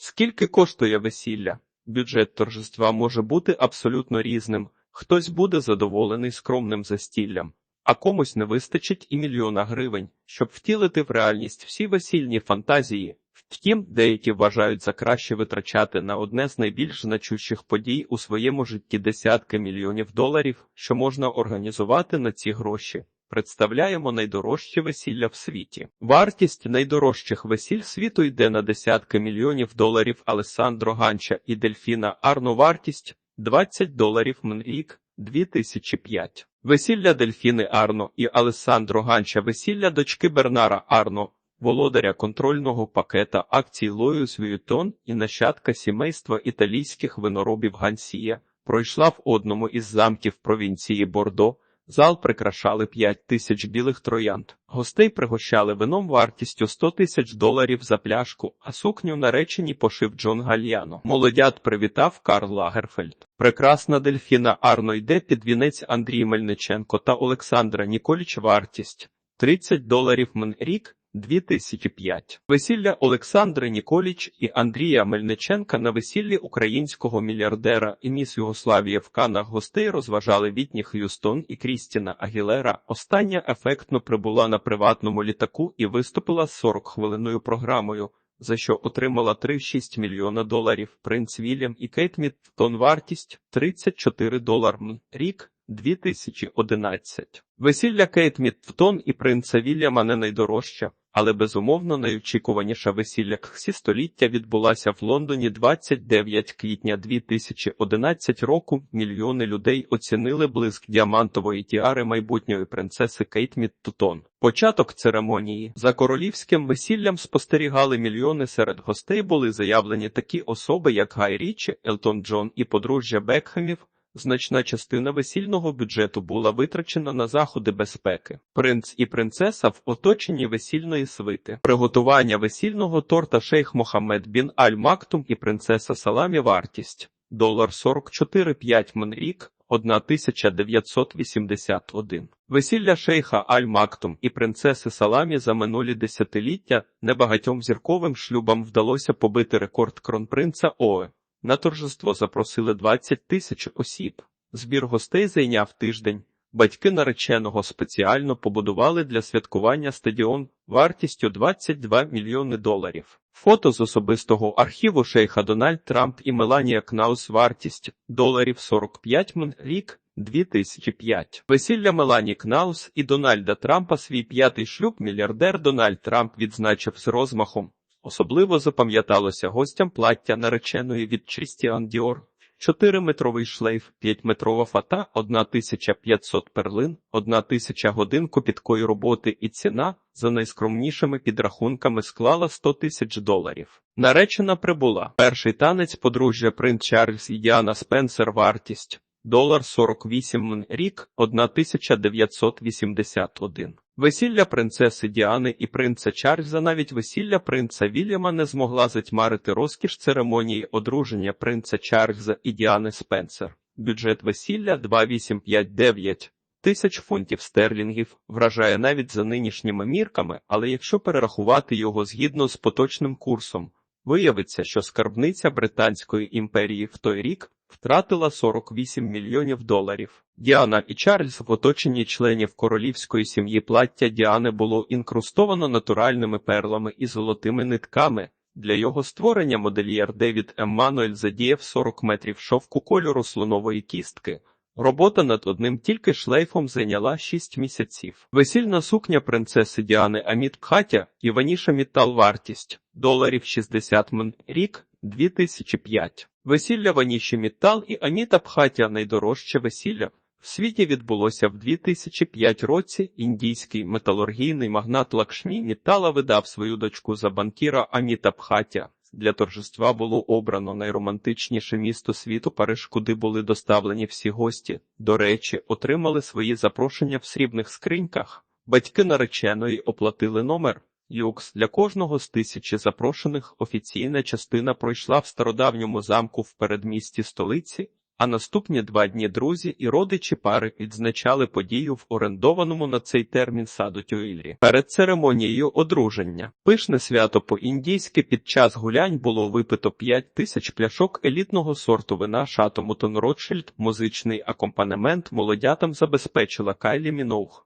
Скільки коштує весілля? Бюджет торжества може бути абсолютно різним. Хтось буде задоволений скромним застіллям, а комусь не вистачить і мільйона гривень, щоб втілити в реальність всі весільні фантазії. Втім, деякі вважають за краще витрачати на одне з найбільш значущих подій у своєму житті десятки мільйонів доларів, що можна організувати на ці гроші. Представляємо найдорожчі весілля в світі. Вартість найдорожчих весіль світу йде на десятки мільйонів доларів Алесандро Ганча і Дельфіна Арно. Вартість 20 доларів Мрік 2005. Весілля Дельфіни Арно і Алесандро Ганча. Весілля дочки Бернара Арно. Володаря контрольного пакета акцій Лоюс Вьютон і нащадка сімейства італійських виноробів Гансія пройшла в одному із замків провінції Бордо. Зал прикрашали 5 тисяч білих троянд. Гостей пригощали вином вартістю 100 тисяч доларів за пляшку, а сукню наречені пошив Джон Гальяно. Молодят привітав Карл Лагерфельд. Прекрасна дельфіна Арно йде під вінець Андрій Мельниченко та Олександра Ніколіч. Вартість 30 доларів Рік 2005. Весілля Олександри Ніколіч і Андрія Мельниченка на весіллі українського мільярдера і міс Югославія в Канах гостей розважали Вітні Х'юстон і Крістіна Агілера. Остання ефектно прибула на приватному літаку і виступила з 40-хвилинною програмою. За що отримала 3,6 мільйона доларів принц Вільям і Кейт Міттон вартість 34 долар рік 2011. Весілля Кейт Міттон і принца Вільяма не найдорожче, але безумовно найочікуваніша весілля ксі століття відбулася в Лондоні 29 квітня 2011 року. Мільйони людей оцінили блиск діамантової тіари майбутньої принцеси Кейт Міттон. Початок церемонії за королівським весіллям спостерігали мільйони серед гостей. Були заявлені такі особи, як Гай Річі, Елтон Джон і подружжя Бекхемів. Значна частина весільного бюджету була витрачена на заходи безпеки. Принц і принцеса в оточенні весільної свити. Приготування весільного торта шейх Мохаммед бін Аль Мактум і принцеса Саламі вартість долар 44,5 Менрік 1981. Весілля шейха Аль Мактум і принцеси Саламі за минулі десятиліття небагатьом зірковим шлюбам вдалося побити рекорд кронпринца Оe. На торжество запросили 20 тисяч осіб. Збір гостей зайняв тиждень. Батьки нареченого спеціально побудували для святкування стадіон вартістю 22 мільйони доларів. Фото з особистого архіву шейха Дональд Трамп і Меланія Кнаус вартість доларів 45 мн рік 2005. Весілля Мелані Кнаус і Дональда Трампа свій п'ятий шлюб мільярдер Дональд Трамп відзначив з розмахом. Особливо запам'яталося гостям плаття нареченої від Christian Dior. 4-метровий шлейф, 5-метрова фата, 1500 перлин, 1000 годин копіткої роботи і ціна, за найскромнішими підрахунками, склала 100 тисяч доларів. Наречена прибула. Перший танець подружжя принц Чарльз і Діана Спенсер вартість. Долар 48 рік 1981. Весілля принцеси Діани і принца Чарльза, навіть весілля принца Вільяма не змогла затьмарити розкіш церемонії одруження принца Чарльза і Діани Спенсер. Бюджет весілля 2859 тисяч фунтів стерлінгів вражає навіть за нинішніми мірками, але якщо перерахувати його згідно з поточним курсом, виявиться, що скарбниця Британської імперії в той рік втратила 48 мільйонів доларів. Діана і Чарльз в оточенні членів королівської сім'ї плаття Діани було інкрустовано натуральними перлами і золотими нитками. Для його створення модельєр Девід Еммануель задіяв 40 метрів шовку кольору слонової кістки. Робота над одним тільки шлейфом зайняла 6 місяців. Весільна сукня принцеси Діани Аміт Пхатя і Ваніша Мітал вартість доларів 60 мн рік 2005. Весілля Ваніші Мітал і Аміта Пхатя найдорожче весілля. В світі відбулося в 2005 році. Індійський металургійний магнат Лакшмі Мітала видав свою дочку за банкіра Аміта Пхатя. Для торжества було обрано найромантичніше місто світу Париж, куди були доставлені всі гості. До речі, отримали свої запрошення в срібних скриньках. Батьки нареченої оплатили номер. Юкс для кожного з тисячі запрошених офіційна частина пройшла в стародавньому замку в передмісті столиці, А наступні два дні друзі і родичі пари відзначали подію в орендованому на цей термін саду Тюйлі. Перед церемонією одруження пишне свято по-індійськи під час гулянь було випито 5 тисяч пляшок елітного сорту вина Шатомутон Ротшильд. Музичний акомпанемент молодятам забезпечила Кайлі Міноух.